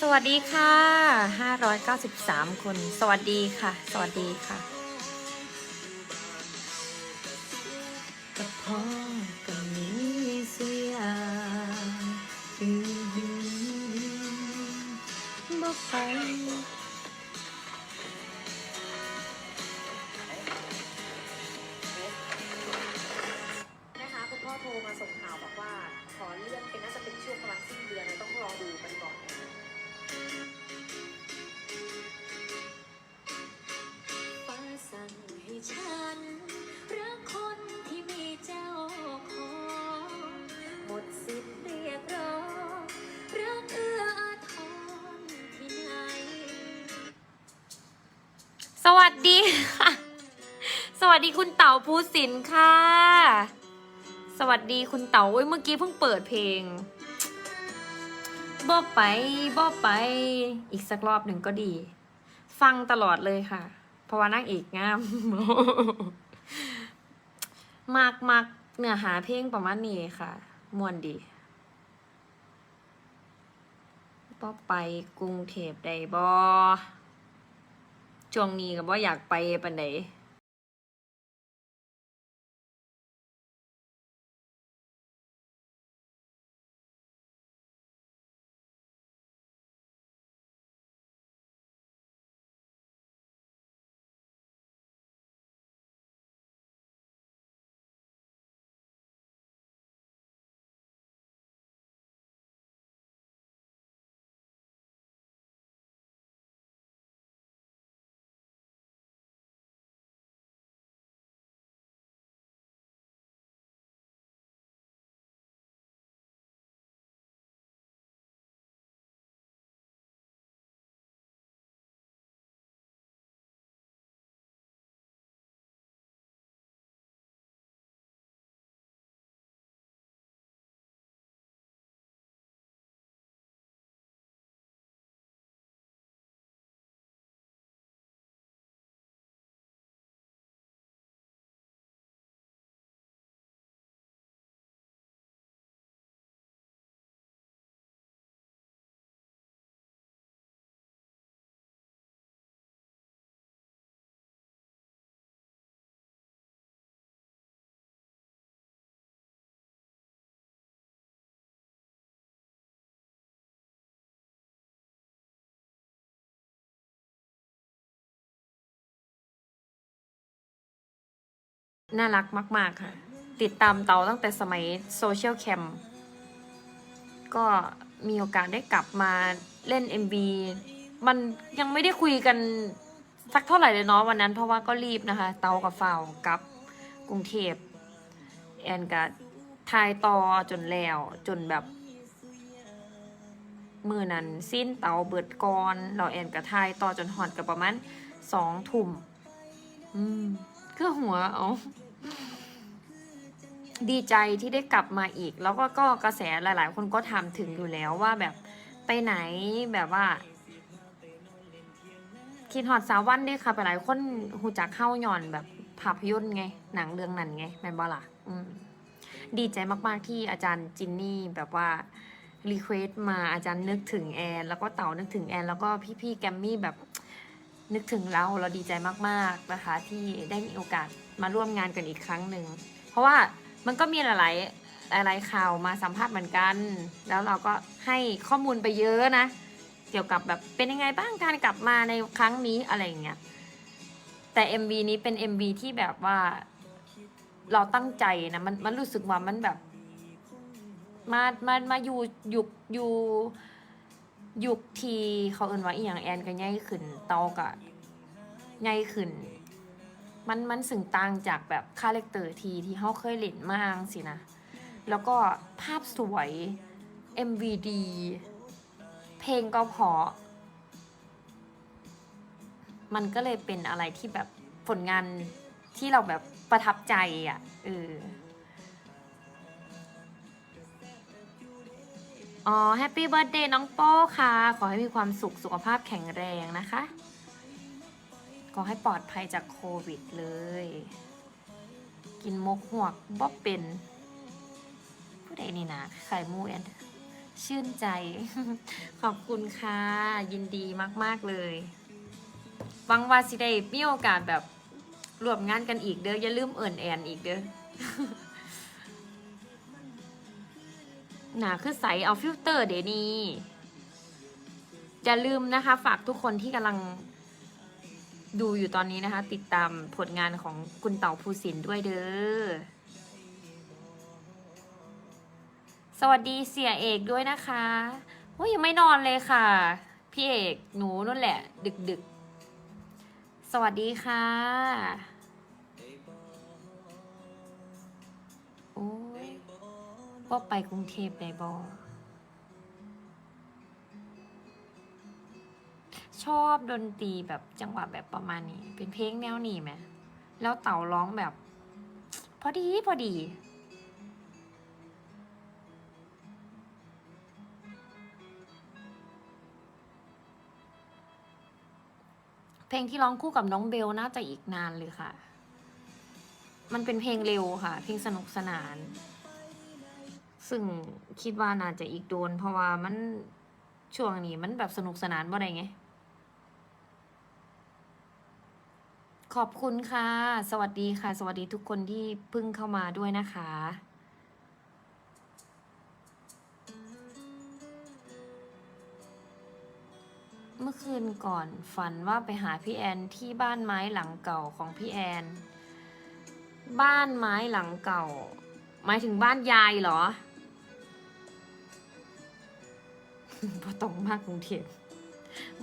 สวัสดีค่ะ 593 คน สวัสดีค่ะ สวัสดีค่ะ วัสดีคุณเต๋าภูสินค่ะ สวัสดีคุณเต๋าอุ้ยเมื่อกี้เพิ่งเปิดเพลงบ่ไปบ่ไป อีกสักรอบหนึ่งก็ดี ฟังตลอดเลยค่ะ เพราะว่านางเอกงามมากมากเนื้อหาเพลงประมาณนี้ค่ะมวนดีบ่ไปกรุงเทพได้บ่ช่วงนี้ก็บ่อยากไปปานใด น่ารักมาก ๆ ค่ะ ติดตามเตาตั้งแต่สมัยโซเชียลแคมก็มีโอกาสได้กลับมาเล่น MV มันยังไม่ได้คุยกันสักเท่าไหร่เลยเนาะวันนั้นเพราะว่าก็รีบนะคะ เตากับฝ่าวกับกรุงเทพแอนกับทายต่อจนแล้วจนแบบมือนั้นสิ้นเตาเบิดกรเราแอนกับทายต่อจนหอดกับประมาณสองทุ่มอืม ก็หัวเอาดีใจที่ได้กลับมาอีก แล้วก็ก็กระแสหลาย ๆ คนก็ถามถึงอยู่แล้วว่าแบบไปไหนแบบว่า คิดฮอดสาววันด้วยค่ะไปหลายคนหูจักเข้าย่อนแบบภาพยนตร์ไง หนังเรื่องนั้นไงแมนบ่ล่ะดีใจมาก ๆ ที่อาจารย์จินนี่แบบว่ารีเควสมาอาจารย์นึกถึงแอนแล้วก็เต่านึกถึงแอนแล้วก็พี่ ๆ แกมมี่แบบ นึกถึงเราเราดีใจมากๆนะคะ ที่ได้มีโอกาสมาร่วมงานกันอีกครั้งหนึ่งเพราะว่ามันก็มีหลายหลายข่าวมาสัมภาษณ์เหมือนกัน แล้วเราก็ให้ข้อมูลไปเยอะนะ เกี่ยวกับแบบเป็นยังไงบ้างการกลับมาในครั้งนี้อะไรอย่างเงี้ย แต่ MV นี้เป็น MV ที่แบบว่าเราตั้งใจนะมันมันรู้สึกว่ามันแบบ มา มา มาอยู่อยุคอยู่ ยุคทีเขาเอินว่าอีหยังแอนก็ใหญ่ขึ้นเตาก็ใหญ่ขึ้น มันมันสึงต่างจากแบบคาแรคเตอร์ทีที่เขาเคยเล่นมากสินะ แล้วก็ภาพสวย MV ดีเพลงก็เพราะมันก็เลยเป็นอะไรที่แบบผลงานที่เราแบบประทับใจอะเออ อ๋อแฮปปี้เบิร์ดเดย์น้องโป้ค่ะ ขอให้มีความสุขสุขภาพแข็งแรงนะคะ ขอให้ปลอดภัยจากโควิดเลย กินมกหวกบ๊อบเป็น ผู้ใดนี่นะไข่มูแอนชื่นใจ ขอบคุณค่ะ ยินดีมาก ๆ เลยหวังว่าสิได้มีโอกาสแบบรวมงานกันอีกเด้ออย่าลืมเอิ่นแอนอีกเด้อ หนาคือใสเอาฟิลเตอร์เดี๋ยวนี้อย่าลืมนะคะ ฝากทุกคนที่กำลังดูอยู่ตอนนี้นะคะ ติดตามผลงานของคุณเต่าภูสินด้วยเด้อ สวัสดีเสียเอกด้วยนะคะโอ้ยยังไม่นอนเลยค่ะ พี่เอกหนูนั่นแหละ ดึกดึกๆสวัสดีค่ะ ว่าไปกรุงเทพได้บอชอบดนตรีแบบจังหวะแบบประมาณนี้ เป็นเพลงแนวนี้ไหมแล้วเต่าร้องแบบ พอดีพอดีเพลงที่ร้องคู่กับน้องเบลน่าจะอีกนานเลยค่ะ มันเป็นเพลงเร็วค่ะ เพลงสนุกสนาน ซึ่งคิดว่าน่าจะอีกโดน เพราะว่ามันช่วงนี้มันแบบสนุกสนานว่าไรไง ขอบคุณค่ะ สวัสดีค่ะ สวัสดีทุกคนที่เพิ่งเข้ามาด้วยนะคะเมื่อคืนก่อนฝันว่าไปหาพี่แอนที่บ้านไม้หลังเก่าของพี่แอน บ้านไม้หลังเก่า หมายถึงบ้านยายเหรอ พอตรงมากกรุงเทพ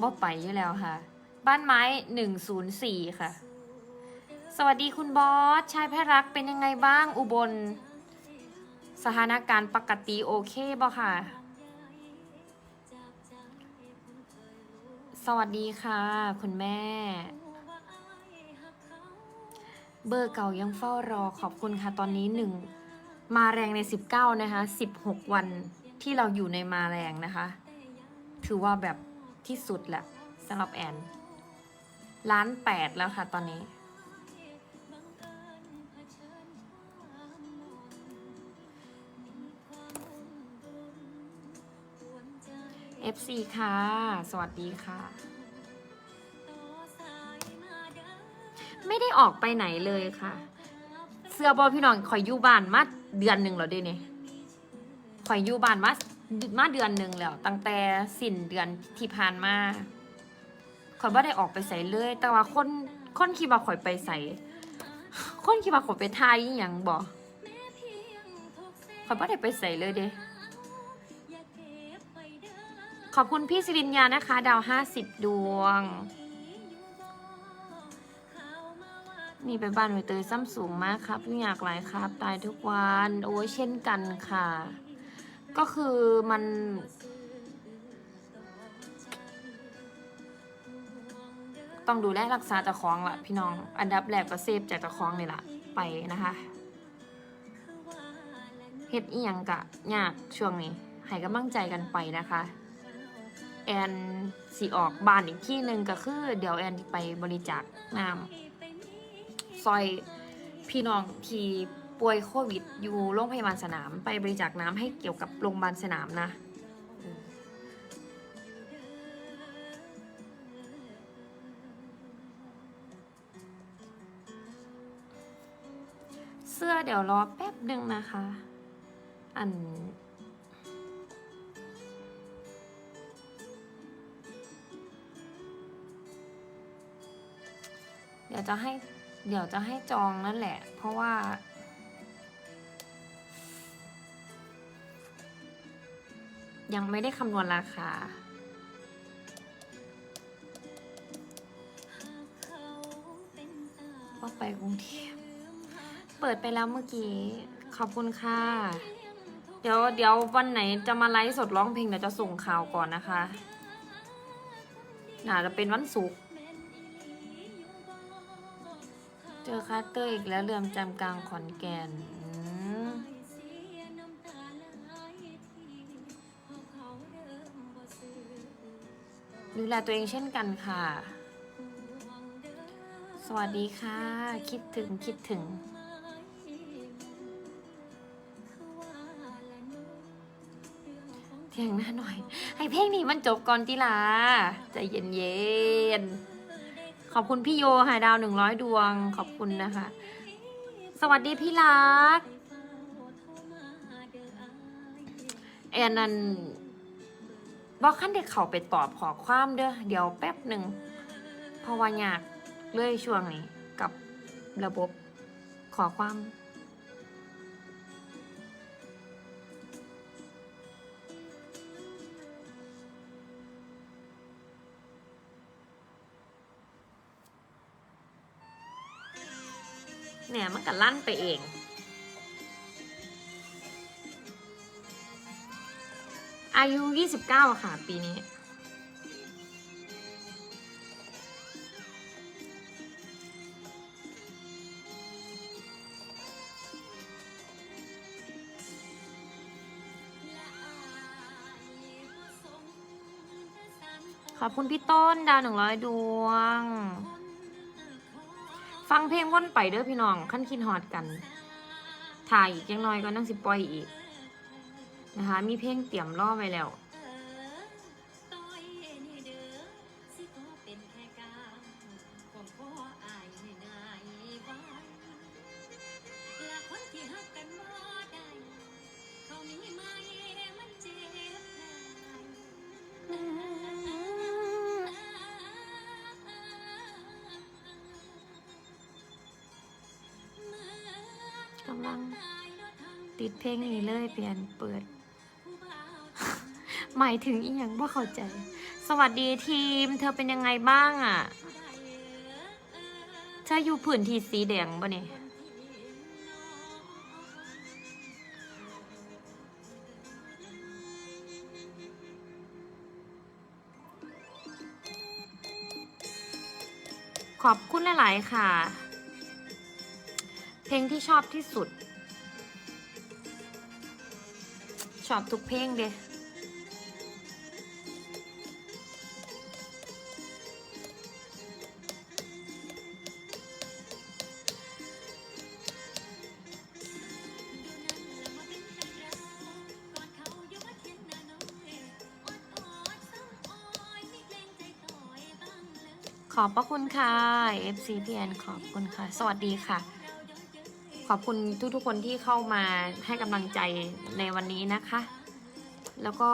บ่ไปอยู่แล้วค่ะ บ้านไม้หนึ่งศูนย์สี่ค่ะ สวัสดีคุณบอส ชายแพทย์รักเป็นยังไงบ้างอุบล สถานการณ์ปกติโอเคบ่ค่ะ สวัสดีค่ะ คุณแม่ เบอร์เก่ายังเฝ้ารอขอบคุณค่ะ ตอนนี้หนึ่งมาแรงใน 19 นะคะ 16 วันที่เราอยู่ในมาแรงนะคะ ถือว่าแบบที่สุดแหละสำหรับแอนล้านแปดแล้วค่ะตอนนี้ FC ค่ะ สวัสดีค่ะ ไม่ได้ออกไปไหนเลยค่ะ เสื้อบอพี่น้องข่อยอยู่บ้านมาเดือนหนึ่งแล้วเด้เนี่ยข่อยอยู่บ้านมา มาเดือนหนึ่งแล้ว ตั้งแต่สิ้นเดือนที่ผ่านมาข่อยบ่ได้ออกไปใส่เลย แต่ว่าคนคนคิดว่าข่อยไปใส่คนคิดว่าข่อยไปทายอหย่างบ่ข่อยบ่ได้ไปใส่เลยเด้ขอบคุณพี่สิรินยานะคะ ดาวห้าสิบดวง นี่ไปบ้านใบเตยซ้ำสูงมากครับยุ่งยากหลายครับ ตายทุกวัน โอ้ยเช่นกันค่ะ ก็คือมัน ต้องดูแลรักษาเจ้าของละพี่น้อง อันดับแรกก็เซฟจากเจ้าของนี่ละไปนะคะเฮ็ดอีหยังกะยากช่วงนี้ให้กำลังใจกันไปนะคะ แอนสีออกบ้านอีกที่หนึ่งก็คือ เดี๋ยวแอนไปบริจาคน้ำซอยพี่น้องที่ ป่วยโควิด อยู่โรงพยาบาลสนาม ไปบริจาคน้ำให้เกี่ยวกับโรงพยาบาลสนามนะเสื้อเดี๋ยวรอแป๊บหนึ่งนะคะ อัน เดี๋ยวจะให้ เดี๋ยวจะให้จองนั่นแหละ เพราะว่า ยังไม่ได้คำนวณราคา ว่าไปกรุงเทพเปิดไปแล้วเมื่อกี้ ขอบคุณค่ะ เดี๋ยวเดี๋ยววันไหนจะมาไลฟ์สดร้องเพลงเดี๋ยวจะส่งข่าวก่อนนะคะน่าจะเป็นวันศุกร์เจอคัตเตอร์อีกแล้วเรือนจำกลางขอนแก่น แลตัวเองเช่นกันค่ะ สวัสดีค่ะ คิดถึงคิดถึง เทแต่งหน้าหน่อย ให้เพลงนี้มันจบก่อนติลาใจเย็นๆขอบคุณพี่โยหายดาวหนึ่งร้อยดวง ขอบคุณนะคะ สวัสดีพี่รักแอนนัน บอกขั้นเด็กเขาไปตอบขอความเด้อเดี๋ยวแป๊บหนึ่งเพราะว่ายากเรื่อยช่วงนี้กับระบบขอความเนี่ยมันก็ลั่นไปเอง อายุ 29อะค่ะ ปีนี้ ขอบคุณพี่ต้นดาวหนึ่งร้อยดวง ฟังเพลงวนไปเด้อพี่น้อง ขั้นคิดฮอดกัน ถ่ายอีกยังน้อยก็นั่งสิปล่อยอีก นะคะ มีเพลงเตรียมรอไว้แล้วกำลังติดเพลงนี้เลยเปลี่ยนเปิด หมายถึงอีหยังว่าเข้าใจ สวัสดีทีม เธอเป็นยังไงบ้างอะ เธออยู่พื้นที่สีแดงปะเนี่ยขอบคุณหลาย ๆ ค่ะ เพลงที่ชอบที่สุด ชอบทุกเพลงเด อบพระคุณค่ะ FCPN ขอบคุณค่ะ สวัสดีค่ะ ขอบคุณทุกๆคนที่เข้ามาให้กำลังใจในวันนี้นะคะ แล้วก็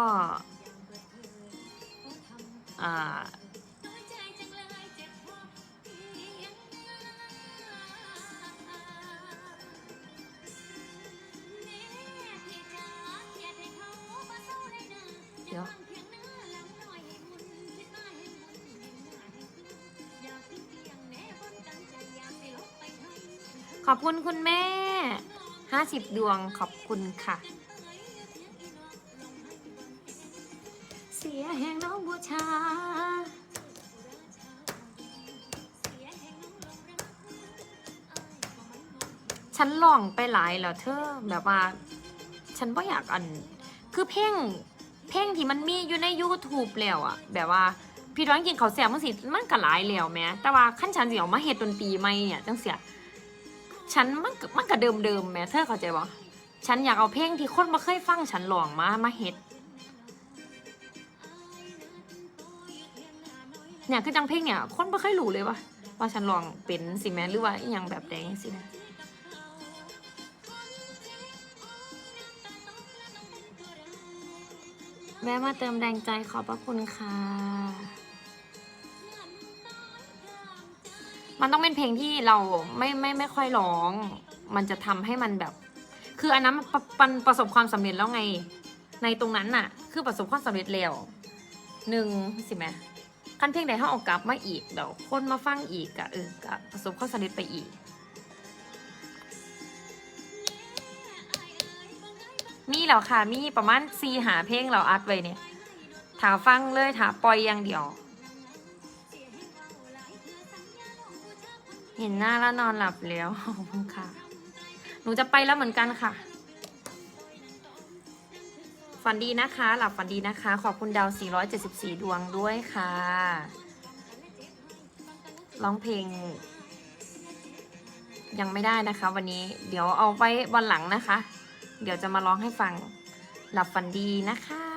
เดี๋ยว ขอบคุณคุณแม่ห้าสิบดวงขอบคุณค่ะ เสียแห่งน้องบูชา ฉันลองไปหลายแล้วเธอ แบบว่า ฉันก็อยากอัน คือเพลงเพลงที่มันมีอยู่ใน YouTube แล้วอะแบบว่าพี่ร้องกินเขาวแซ่บมันสิมันก็หลายแล้วแม้แต่ว่าขั้นฉันสิเออกมาเฮ็ดดนตรีใหม่เนี่ยจังเสีย ฉันมันก็มันก็เดิมเดิมๆแม่เธอเข้าใจบ่ฉันอยากเอาเพลงที่คนมาเคยฟังฉันลองมามาเฮ็ดเนี่ยคือจังเพลงเนี่ย คนไม่เคยรู้เลยว่าว่าฉันลองเป็นสิแม่หรือว่าอย่างแบบแดงสินะแวะมาเติมแรงใจขอบพระคุณค่ะ มันต้องเป็นเพลงที่เราไม่ไม่ไม่ค่อยร้อง มันจะทำให้มันแบบ คืออันนั้นมันประมันประสบความสำเร็จแล้วไง ในตรงนั้นน่ะ คือประสบความสำเร็จแล้วหนึ่งสิแม่คันเพลงใดเขาออกกลับมาอีกเดี๋ยวคนมาฟังอีกอะเออกะประสบความสำเร็จไปอีก มีแล้วค่ะมีประมาณซีหาเพลงเราอัดไว้เนี่ยถาฟังเลยถาปล่อยอย่างเดียว ห็นหน้าแล้วนอนหลับแล้วขอบคุณค่ะ หนูจะไปแล้วเหมือนกันค่ะ ฝันดีนะคะ หลับฝันดีนะคะ ขอบคุณดาว 474 ดวงด้วยค่ะ ร้องเพลง ยังไม่ได้นะคะ วันนี้ เดี๋ยวเอาไว้วันหลังนะคะ เดี๋ยวจะมาร้องให้ฟัง หลับฝันดีนะคะ